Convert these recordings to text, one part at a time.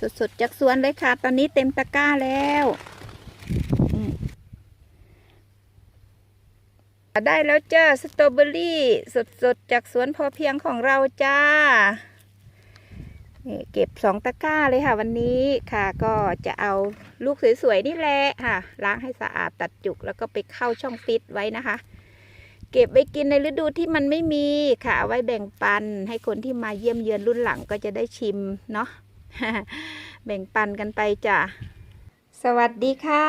สดๆจากสวนเลยค่ะ ตอนนี้เต็มตะกร้าแล้วได้แล้วจ้าสตรอเบอรี่สดๆจากสวนพอเพียงของเราจ้าเก็บสองตะกร้าเลยค่ะ วันนี้ค่ะก็จะเอาลูกสวยๆนี่แหละค่ะ ล้างให้สะอาดตัดจุกแล้วก็ไปเข้าช่องฟิตไว้นะคะ เก็บไว้กินในฤดูที่มันไม่มีค่ะเอาไว้แบ่งปันให้คนที่มาเยี่ยมเยือนรุ่นหลังก็จะได้ชิมเนาะ แบ่งปันกันไปจ้ะสวัสดีค่ะ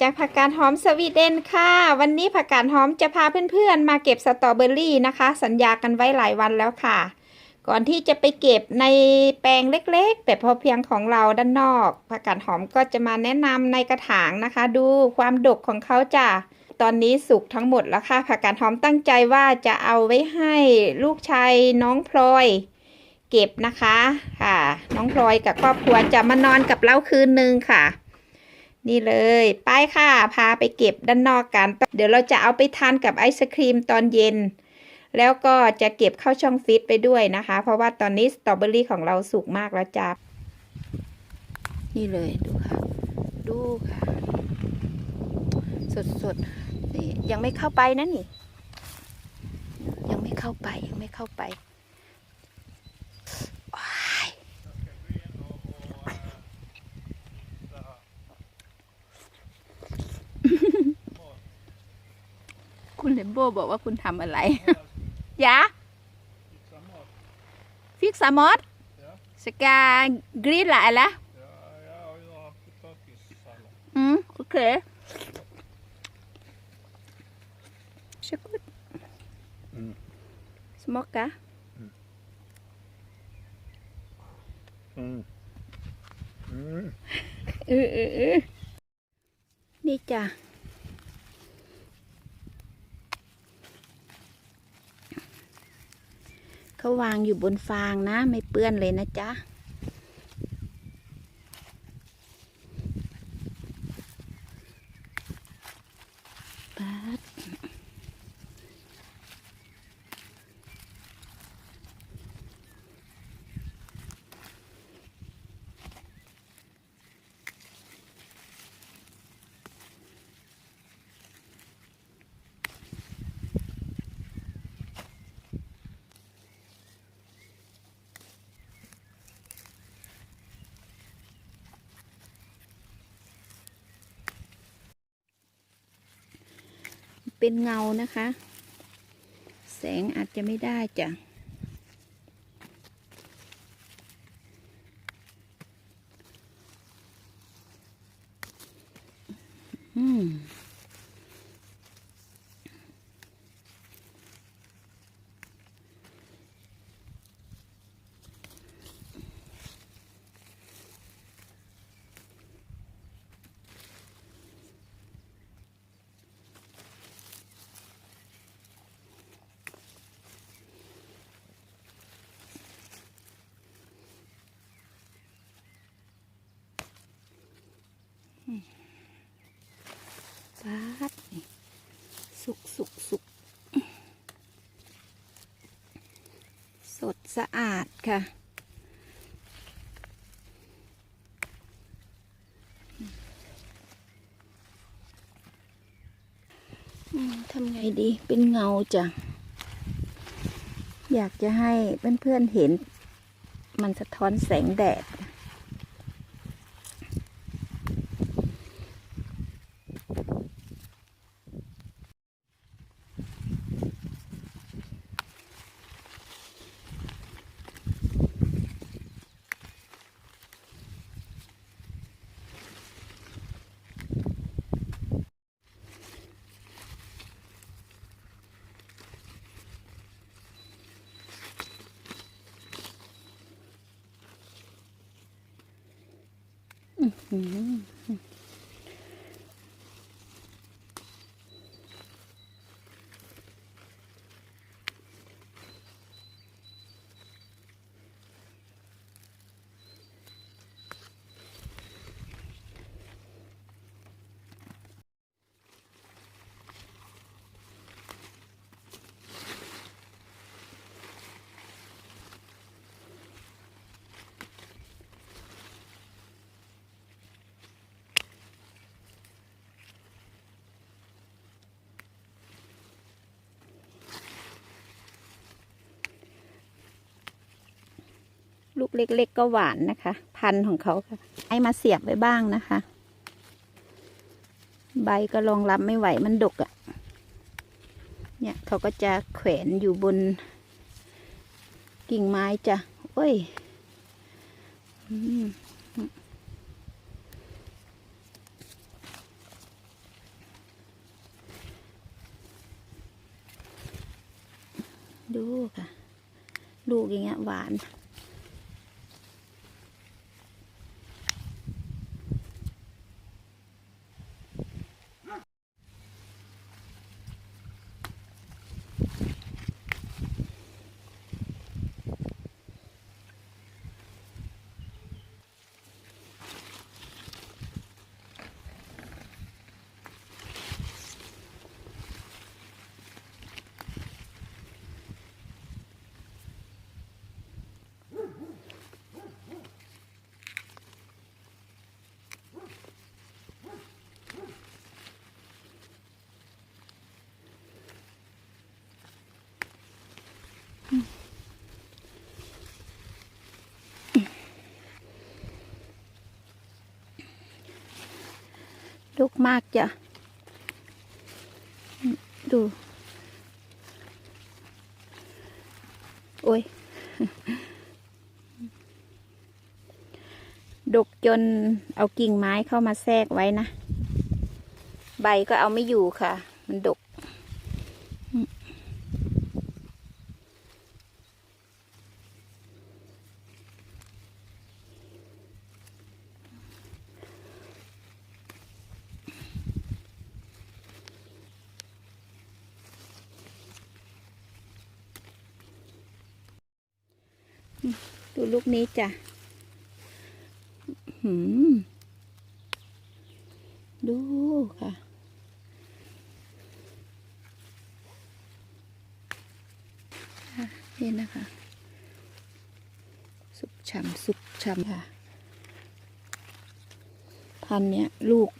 จากผักกาดหอมสวีเดนค่ะ วันนี้ผักกาดหอมจะพาเพื่อนๆ มาเก็บสตรอเบอรี่นะคะ สัญญากันไว้หลายวันแล้วค่ะ ก่อนที่จะไปเก็บในแปลงเล็กๆแต่พอเพียงของเราด้านนอกผักกาดหอมก็จะมาแนะนำในกระถางนะคะ ดูความดกของเขาจ้ะตอนนี้สุกทั้งหมดแล้วค่ะผักกาดหอมตั้งใจว่าจะเอาไว้ให้ลูกชายน้องพลอย เก็บนะคะค่ะ น้องพลอยกับครอบครัวจะมานอนกับเราคืนนึงค่ะ นี่เลยไปค่ะ พาไปเก็บด้านนอกกัน เดี๋ยวเราจะเอาไปทานกับไอศครีมตอนเย็น แล้วก็จะเก็บเข้าช่องฟิตไปด้วยนะคะ เพราะว่าตอนนี้สตรอเบอรี่ของเราสุกมากแล้วจ้านี่เลยดูค่ะ ดูค่ะ สดๆนี่ยังไม่เข้าไปนะนี่ ยังไม่เข้าไปยังไม่เข้าไปว้าย คุณเล มโบบอกว่าคุณทำอะไรยะฟิกซามอส Ja. สกากรีลอะไร Ja, ja, jag har potatissallad. อืมโอเคชกุด Mm. สมอกกะ Mm. Mm. เออเออเออนี่จ้ะ เขาวางอยู่บนฟางนะ ไม่เปื้อนเลยนะจ๊ะ เป็นเงานะคะ แสงอาจจะไม่ได้จ้ะ อืม ปัดนี่สุกสุกสุกสดสะอาดค่ะทำไงดีเป็นเงาจ้ะ อยากจะให้เพื่อนๆเห็น มันสะท้อนแสงแดด อื ลูกเล็ก ๆ ก็หวานนะคะ พันธุ์ของเขาค่ะให้มาเสียบไว้บ้างนะคะ ใบก็รองรับไม่ไหวมันดกอะ่ะ เนี่ยเขาก็จะแขวนอยู่บน กิ่งไม้จ้ะโอ้ยดูค่ะ ลูกอย่างเงี้ยหวาน ลูกมากจ้ะ ดู โอ้ยดกจนเอากิ่งไม้เข้ามาแทรกไว้นะ ใบก็เอาไม่อยู่ค่ะ มันดก ดู ลูกนี้จ้ะดูค่ะ นี่นะคะ สุกช่ำสุกช่ำค่ะ พันเนี้ยลูก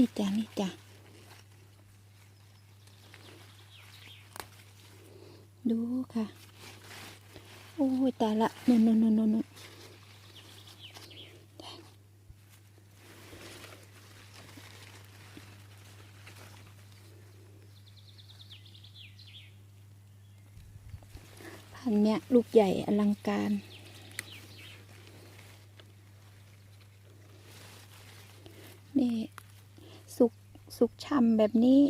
นี่จ้ะนี่จ้ะดูค่ะ โอ้ยตายละนนนนนนนู่นนู่นพันเนี้ยลูกใหญ่อลังการ นี่ สุก สุกช่ำแบบนี้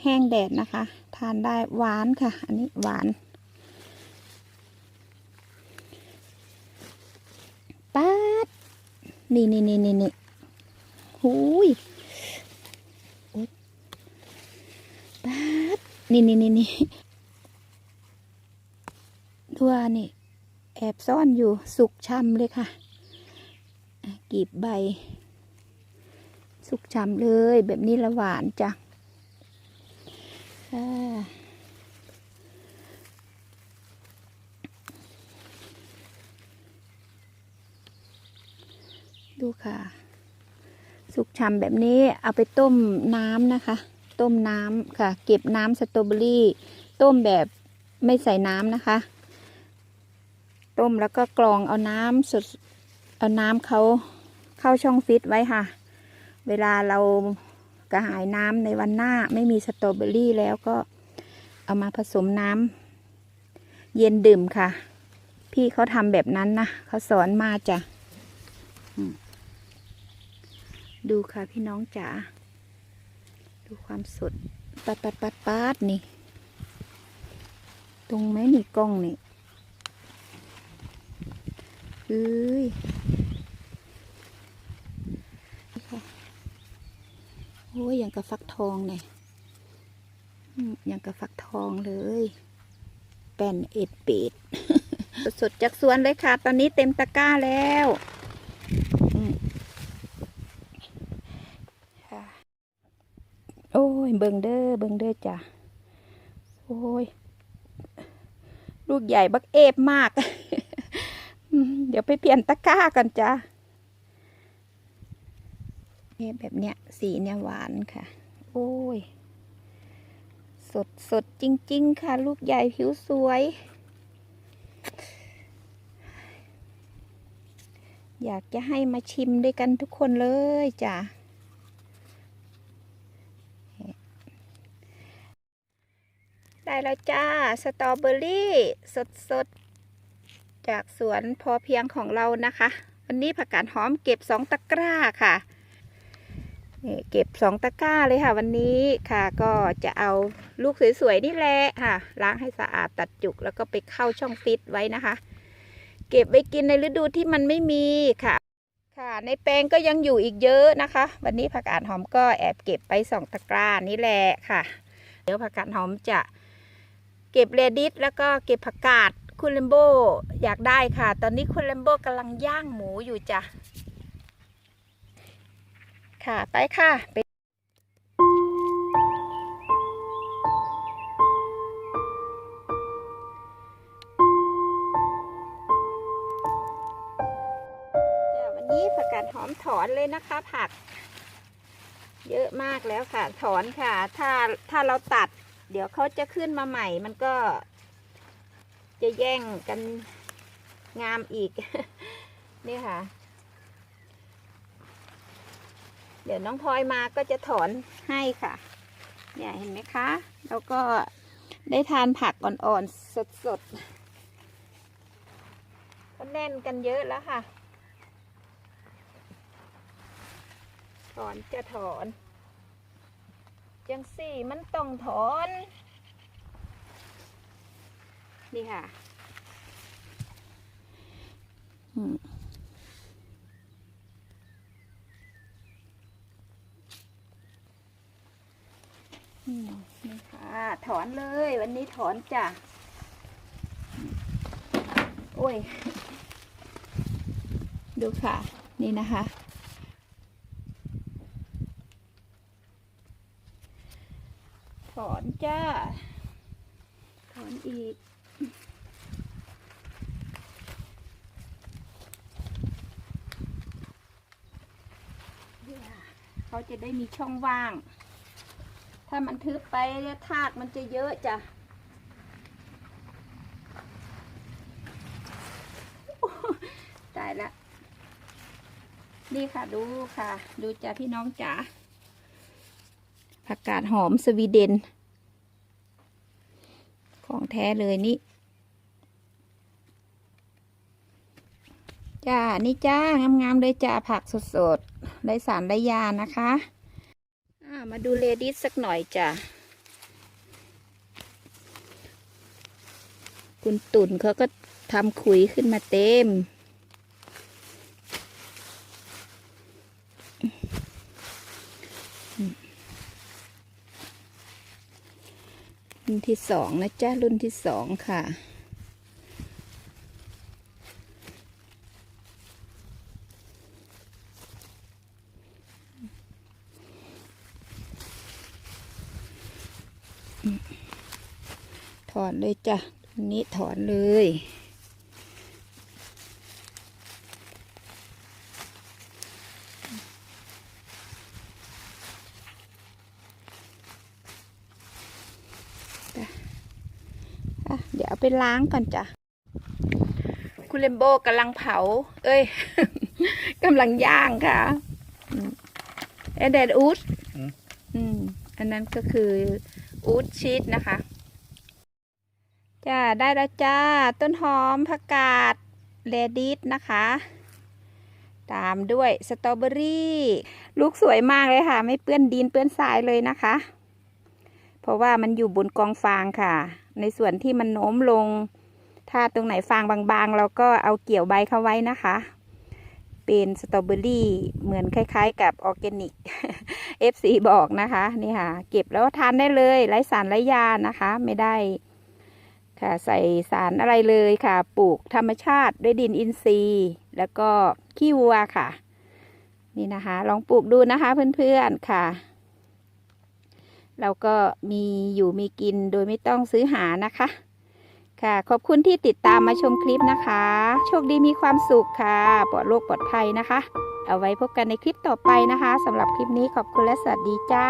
แห้งแดดนะคะ ทานได้หวานค่ะ อันนี้หวานป๊าดนี่นี่นี่นี่นี่หูยป๊าดนี่นี่นี่นี่ตัวนี่ แอบซ่อนอยู่สุกช่ำเลยค่ะกีบใบ สุกฉ่ำเลย แบบนี้ละหวานจ้ะดูค่ะ สุกฉ่ำแบบนี้เอาไปต้มน้ำนะคะ ต้มน้ำค่ะ เก็บน้ำสตรอเบอรี่ ต้มแบบไม่ใส่น้ำนะคะ ต้มแล้วก็กรองเอาน้ำสดเอาน้ำเขาเข้าช่องฟิตไว้ค่ะ เวลาเรากระหายน้ำในวันหน้าไม่มีสตรอเบอรี่แล้วก็เอามาผสมน้ำเย็นดื่มค่ะ พี่เขาทำแบบนั้นนะเขาสอนมาจ้ะดูค่ะพี่น้องจ๋าดูความสดปัดปัดปัดปัดนี่ ตรงไหมนี่กล้องนี่เอ้ย โอ้ ยย่างกับฟักทองเนี่ยย่างกับฟักทองเลย แป้นเอ็ดเป็ดสดจากสวนเลยค่ะ ตอนนี้เต็มตะกร้าแล้วโอ้ย เบิงเด้อเบิงเด้อจ้ะ โอ้ย ลูกใหญ่บักเอฟมาก เดี๋ยวไปเปลี่ยนตะกร้ากันจ้า เนี่ยแบบเนี้ยสีเนี่ยหวานค่ะ โอ้ย สดสดจริง ๆ ค่ะ ลูกใหญ่ผิวสวย อยากจะให้มาชิมด้วยกันทุกคนเลยจ้ะได้แล้วจ้า สตรอเบอรี่สดสดจากสวนพอเพียงของเรานะคะ วันนี้ผักกาดหอมเก็บสองตะกร้าค่ะ นี่เก็บสองตะกร้าเลยค่ะ วันนี้ค่ะ ก็จะเอาลูกสวยๆนี่แหละค่ะ ล้างให้สะอาดตัดจุกแล้วก็ไปเข้าช่องฟิตไว้นะคะ เก็บไว้กินในฤดูที่มันไม่มีค่ะ ค่ะ ในแปลงก็ยังอยู่อีกเยอะนะคะ วันนี้ผักกาดหอมก็แอบเก็บไปสองตะกร้านี่แหละค่ะ เดี๋ยวผักกาดหอมจะเก็บเรดิสแล้วก็เก็บผักกาดคุณเลมโบอยากได้ค่ะ ตอนนี้คุณเลมโบกำลังย่างหมูอยู่จ้ะ ค่ะ ไปค่ะไปวันนี้ผักกาดหอมถอนเลยนะคะ ผัก เยอะมากแล้วค่ะ ถอนค่ะ ถ้าถ้าเราตัด เดี๋ยวเขาจะขึ้นมาใหม่ มันก็ จะแย่งกันงามอีก นี่ค่ะ เดี๋ยวน้องพลอยมาก็จะถอนให้ค่ะ เนี่ยเห็นไหมคะ แล้วก็ได้ทานผักอ่อนๆสดๆก็แน่นกันเยอะแล้วค่ะ ถอนจะถอน จังสี่มันต้องถอน นี่ค่ะ อืม นี่ค่ะ ถอนเลย วันนี้ถอนจ้ะ โอ้ย ดูค่ะ นี่นะคะ ถอนจ้า ถอนอีกเขาจะได้มีช่องว่าง ถ้ามันทึบไปเนี่ยทากมันจะเยอะจ้ะตายละนี่ค่ะดูค่ะ ดูจ้ะพี่น้องจ๋าผักกาดหอมสวีเดน ของแท้เลยนี่ จ้า นี่จ้างามๆเลยจ้าผักสดๆไรสารไรยานะคะ มาดูเลดี้สักหน่อยจ้ะ คุณตุ่นเขาก็ทำขุยขึ้นมาเต็ม รุ่นที่สองนะจ๊ะรุ่นที่สองค่ะ อนเลยจ้ะอันนี้ถอนเลยอะเดี๋ยวเอาไปล้างก่อนจ้ะ คุณเลมโบกำลังเผา เอ้ย กำลังย่างค่ะเอเดดอูดอืมอืมอันนั้นก็คืออูดชีสนะคะ จ้าได้แล้วจ้า ต้นหอมผักกาดเลดิสนะคะ ตามด้วยสตรอเบอรี่ลูกสวยมากเลยค่ะ ไม่เปื้อนดินเปื้อนทรายเลยนะคะ เพราะว่ามันอยู่บนกองฟางค่ะ ในส่วนที่มันโน้มลง ถ้าตรงไหนฟางบางๆ เราก็เอาเกี่ยวใบเข้าไว้นะคะ เป็นสตรอเบอรี่เหมือนคล้ายๆ กับออร์แกนิก FC บอกนะคะ นี่ค่ะ เก็บแล้วทานได้เลยไร้สารไร้ยานะคะ ไม่ได้ ค่ะใส่สารอะไรเลยค่ะ ปลูกธรรมชาติด้วยดินอินทรีย์ แล้วก็ขี้วัวค่ะ นี่นะคะ ลองปลูกดูนะคะเพื่อนๆค่ะ เราก็มีอยู่มีกินโดยไม่ต้องซื้อหานะคะ ค่ะ ขอบคุณที่ติดตามมาชมคลิปนะคะ โชคดีมีความสุขค่ะ ปลอดโรคปลอดภัยนะคะ เอาไว้พบกันในคลิปต่อไปนะคะสำหรับคลิปนี้ขอบคุณและสวัสดีจ้า